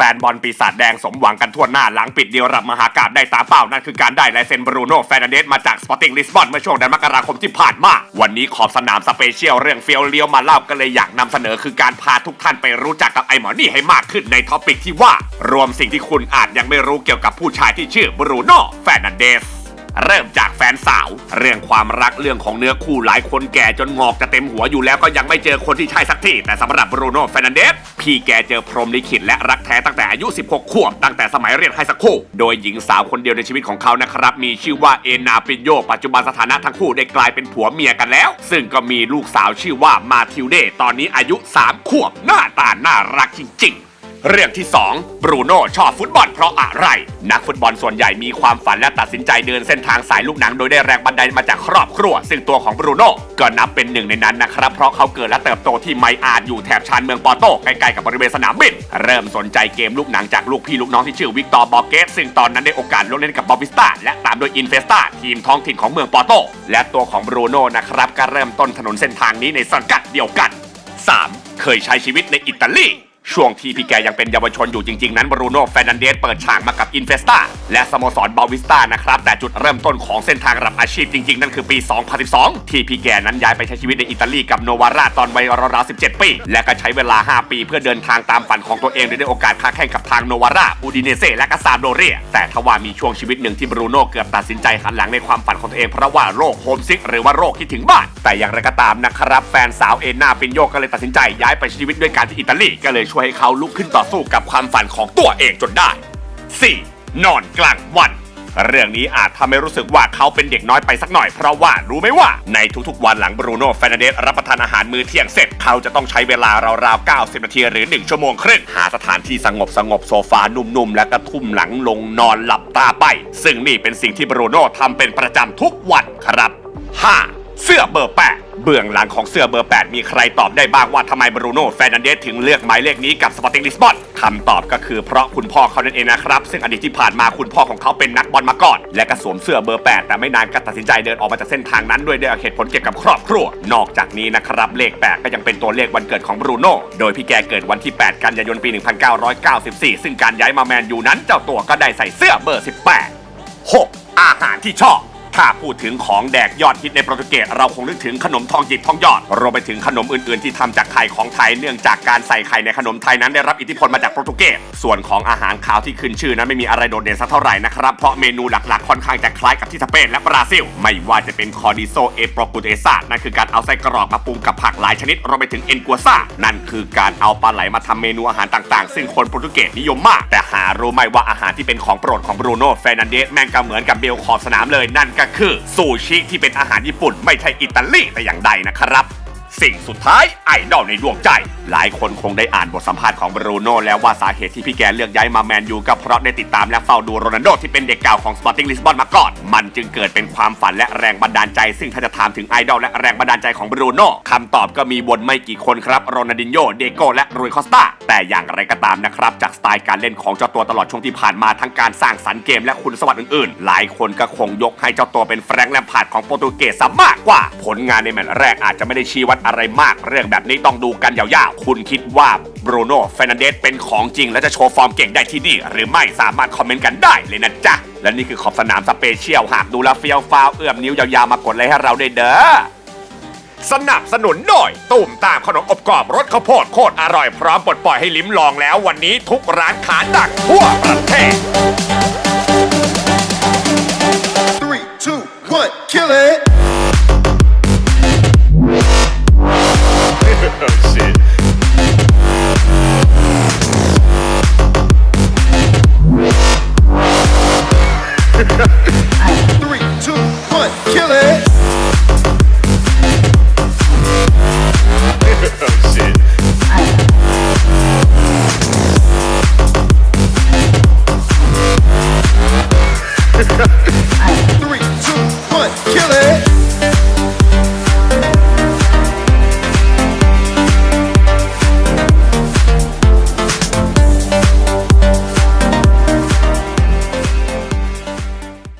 แฟนบอลปีศาจแดงสมหวังกันทั่วหน้าหลังปิดเดียวรับมหากาบได้ตามเป้า นั่นคือการได้ลายเซ็นบรูโน่แฟร์นันเดสมาจากสปอร์ติ้งลิสบอนเมื่อช่วงเดือนมกราคมที่ผ่านมา วันนี้ขอบสนามสเปเชียลเรื่องเฟียวเลี้ยวมาเล่าก็เลยอยากนำเสนอคือการพาทุกท่านไปรู้จักกับไอหมอนี่ให้มากขึ้นในท็อปิกที่ว่า รวมสิ่งที่คุณอาจยังไม่รู้เกี่ยวกับผู้ชายที่ชื่อบรูโน่แฟนันเดส เริ่มจากแฟนสาว เรื่องความรักเรื่องของเนื้อคู่หลายคนแก่จนงอกจะเต็มหัวอยู่แล้วก็ยังไม่เจอคนที่ใช่สักทีแต่สำหรับบรูโน่เฟรนันเดสพี่แกเจอพรหมลิขิตและรักแท้ตั้งแต่อายุ 16 ขวบ ตั้งแต่สมัยเรียนไฮสคูลโดยหญิงสาวคนเดียวในชีวิตของเขานะครับ มีชื่อว่าเอนาปินโยปัจจุบันสถานะทั้งคู่ได้กลายเป็นผัวเมียกันแล้ว ซึ่งก็มีลูกสาวชื่อว่ามาทิวเดตอนนี้อายุ 3 ขวบหน้าตาน่ารักจริง ๆ เรื่องที่ 2 บรูโน่ชอบฟุตบอลเพราะอะไร นักฟุตบอลส่วนใหญ่มีความฝันและตัดสินใจเดินเส้นทางสายลูกหนังโดยได้แรงบันดาลมาจากครอบครัว ซึ่งตัวของบรูโน่ก็นับเป็นหนึ่งในนั้นนะครับ เพราะเขาเกิดและเติบโตที่ไมอาร์อยู่แถบชานเมืองปอโตใกล้ๆกับบริเวณสนามบิน เริ่มสนใจเกมลูกหนังจากลูกพี่ลูกน้องที่ชื่อวิกตอร์บอเกสซึ่งตอนนั้นได้โอกาสลงเล่นกับบอวิสตาและตามโดยอินเฟสตาทีมท้องถิ่นของเมืองปอโตและตัวของบรูโน่นะครับก็เริ่มต้นถนนเส้นทางนี้ในสังกัดเดียวกัน 3. เคยใช้ชีวิตในอิตาลี ช่วงที่พี่แกยังเป็นเยาวชนอยู่จริงๆนั้นบรูโน่แฟร์นันเดสเปิดฉากมากับอินเฟสตา และสโมสรบาวิสตานะครับ แต่จุดเริ่มต้นของเส้นทางระดับอาชีพจริง ๆ นั่นคือปี 2012 ที่พี่แกนั้นย้ายไปใช้ชีวิตในอิตาลีกับโนวาร่าตอนวัยราวๆ17 ปี และก็ใช้เวลา 5 ปีเพื่อเดินทางตามฝันของตัวเองโดยได้โอกาสค้าแข่งกับทางโนวาร่าอูดิเนเซและก็ซาโดเรียแต่ทว่ามีช่วงชีวิตหนึ่งที่บรูโน่เกือบตัดสินใจหันหลังในความฝันของตัวเองเพราะว่าโรคโฮมซิกหรือว่าโรคคิดถึงบ้าน แต่อย่างไรก็ตามนะครับแฟนสาวเอนนาปินโยก็เลยตัดสินใจย้ายไปชีวิตด้วยกันที่อิตาลีก็เลยช่วยให้เขาลุกขึ้นต่อสู้กับความฝันของตัวเองจนได้ 4. นอนกลางวัน เรื่องนี้อาจทำให้รู้สึกว่าเขาเป็นเด็กน้อยไปสักหน่อยเพราะว่ารู้ไหมว่าในทุกๆวันหลังบรูโน่แฟรนเดสรับประทานอาหารมื้อเที่ยงเสร็จ เขาจะต้องใช้เวลาราวๆ 90 นาทีหรือ 1 ชั่วโมงครึ่ง หาสถานที่สงบสงบโซฟานุ่มๆ และก็ทุ่มหลังลงนอนหลับตาไป ซึ่งนี่เป็นสิ่งที่บรูโน่ทำเป็นประจำทุกวันครับ 5. เสื้อเบอร์แปดเบื้องหลังของเสื้อเบอร์ 8 มีใครตอบได้บ้างว่าทำไมบรูโน่แฟร์นันเดสถึงเลือกหมายเลขนี้กับสปอร์ติ้งลิสบอนคำตอบก็คือเพราะคุณพ่อเขานั่นเองนะครับ ซึ่งอดีตที่ผ่านมาคุณพ่อของเขาเป็นนักบอลมาก่อน และก็สวมเสื้อเบอร์ 8 แต่ไม่นานก็ตัดสินใจเดินออกมาจากเส้นทางนั้นด้วยด้วยเหตุผลเกี่ยวกับครอบครัว นอกจากนี้นะครับเลข 8 ก็ยังเป็นตัวเลขวันเกิดของบรูโน่โดยพี่แกเกิดวันที่ 8 กันยายนปี 1994 ซึ่งการย้ายมาแมนยูนั้นเจ้าตัวก็ได้ใส่เสื้อเบอร์ 18 6. อาหารที่ชอบ ถ้าพูดถึงของแดกยอดฮิตในโปรตุเกสเราคงนึกถึงขนมทองหยิบทองยอดรวมไปถึงขนมอื่นๆ ที่ทำจากไข่ของไทยเนื่องจากการใส่ไข่ในขนมไทยนั้นได้รับอิทธิพลมาจากโปรตุเกสส่วนของอาหารคาวที่ขึ้นชื่อนั้นไม่มีอะไรโดดเด่นสักเท่าไหร่นะครับเพราะเมนูหลักๆค่อนข้างจะคล้ายกับที่สเปนและบราซิล ไม่ว่าจะเป็นคอร์ดิโซเอโปรปุเตซานั่นคือการเอาไส้กรอกมาปรุงกับผักหลายชนิดรวมไปถึงเอ็นกัวซานั่นคือการเอาปลาไหลมาทำเมนูอาหารต่างๆ ซึ่งคนโปรตุเกสนิยมมาก แต่หารู้ไหมว่าอาหารที่เป็นของโปรดของบรูโน่เฟรนันเดสแม่งก็เหมือนกับเบลขอบสนามเลยนั่นก็คือซูชิที่เป็นอาหารญี่ปุ่นไม่ใช่อิตาลีแต่อย่างใดนะครับ สิ่งสุดท้ายไอดอลในดวงใจ หลายคนคงได้อ่านบทสัมภาษณ์ของบรูโน่แล้วว่าสาเหตุที่พี่แกเลือกย้ายมาแมนยูก็เพราะได้ติดตามและเฝ้าดูโรนัลโดที่เป็นเด็กเก่าของสปอร์ติ้งลิสบอนมาก่อน มันจึงเกิดเป็นความฝันและแรงบันดาลใจ ซึ่งถ้าจะถามถึงไอดอลและแรงบันดาลใจของบรูโน่คำตอบก็มีบนไม่กี่คนครับโรนัลดินโญเดโกและรุยคอสตาแต่อย่างไรก็ตามนะครับจากสไตล์การเล่นของเจ้าตัวตลอดช่วงที่ผ่านมาทั้งการสร้างสรรค์เกมและคุณสมบัติอื่นๆ หลายคนก็คงยกให้เจ้าตัวเป็นแฟรงค์แลมพาร์ดของโปรตุเกสซะมากกว่า ผลงานในแมตช์แรกอาจจะไม่ได้ชี้วัดอะไรมากเรื่องแบบนี้ต้องดูกันยาวๆ คุณคิดว่าบรูโน่เฟรนันเดสเป็นของจริง และจะโชว์ฟอร์มเก่งได้ที่นี่ หรือไม่สามารถคอมเมนต์กันได้เลยนะจ๊ะ และนี่คือขอบสนามสเปเชียลหากดูแลเฟี้ยวฟ้าวเอื้อมนิ้วยาวๆมากดไลค์ให้เราด้วยเด้อสนับสนุนโดยตุ่มตามขนมอบกรอบรสข้าวโพดโคตรอร่อยพร้อมปลดปล่อยให้ลิ้มลองแล้ววันนี้ทุกร้านค้าดังทั่วประเทศ